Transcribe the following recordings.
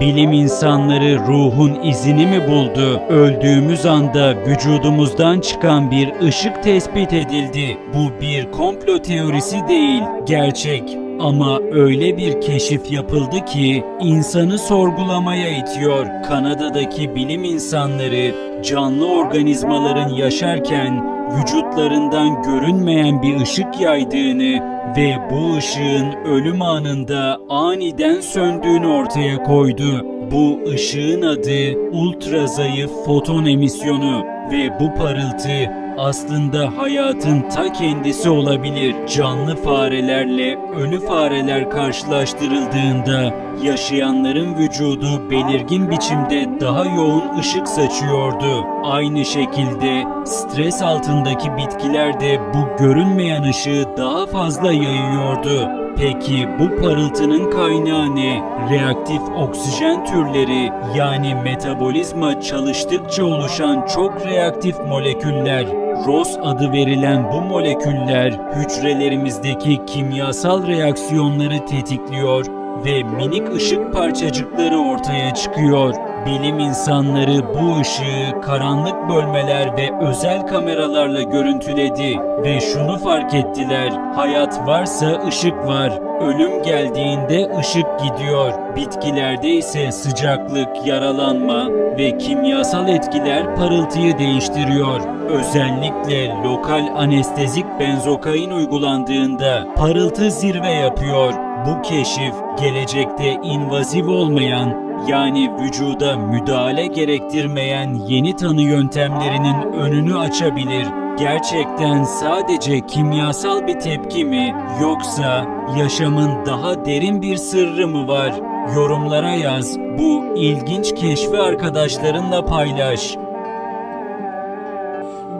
Bilim insanları ruhun izini mi buldu? Öldüğümüz anda vücudumuzdan çıkan bir ışık tespit edildi. Bu bir komplo teorisi değil, gerçek. Ama öyle bir keşif yapıldı ki insanı sorgulamaya itiyor. Kanada'daki bilim insanları canlı organizmaların yaşarken vücutlarından görünmeyen bir ışık yaydığını ve bu ışığın ölüm anında aniden söndüğünü ortaya koydu. Bu ışığın adı ultra zayıf foton emisyonu ve bu parıltı aslında hayatın ta kendisi olabilir. Canlı farelerle ölü fareler karşılaştırıldığında yaşayanların vücudu belirgin biçimde daha yoğun ışık saçıyordu. Aynı şekilde stres altındaki bitkiler de bu görünmeyen ışığı daha fazla yayıyordu. Peki bu parıltının kaynağı ne? Reaktif oksijen türleri yani metabolizma çalıştıkça oluşan çok reaktif moleküller. ROS adı verilen bu moleküller hücrelerimizdeki kimyasal reaksiyonları tetikliyor ve minik ışık parçacıkları ortaya çıkıyor. Bilim insanları bu ışığı karanlık bölmeler ve özel kameralarla görüntüledi ve şunu fark ettiler. Hayat varsa ışık var. Ölüm geldiğinde ışık gidiyor. Bitkilerde ise sıcaklık, yaralanma ve kimyasal etkiler parıltıyı değiştiriyor. Özellikle lokal anestezik benzokain uygulandığında parıltı zirve yapıyor. Bu keşif gelecekte invaziv olmayan yani vücuda müdahale gerektirmeyen yeni tanı yöntemlerinin önünü açabilir. Gerçekten sadece kimyasal bir tepki mi yoksa yaşamın daha derin bir sırrı mı var? Yorumlara yaz. Bu ilginç keşfi arkadaşlarınla paylaş.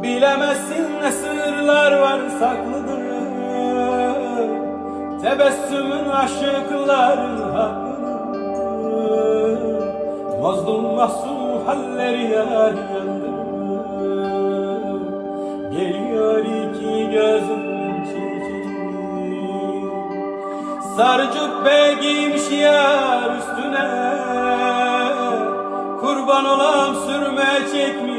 Bilemezsin ne sırlar var saklıdır Tebessümün aşıkların haklıdır Mazlum mahzun halleri yar Geliyor iki gözüm çiçeği Sarı cübbe giymiş yar üstüne. Kurban olam sürme çekmiş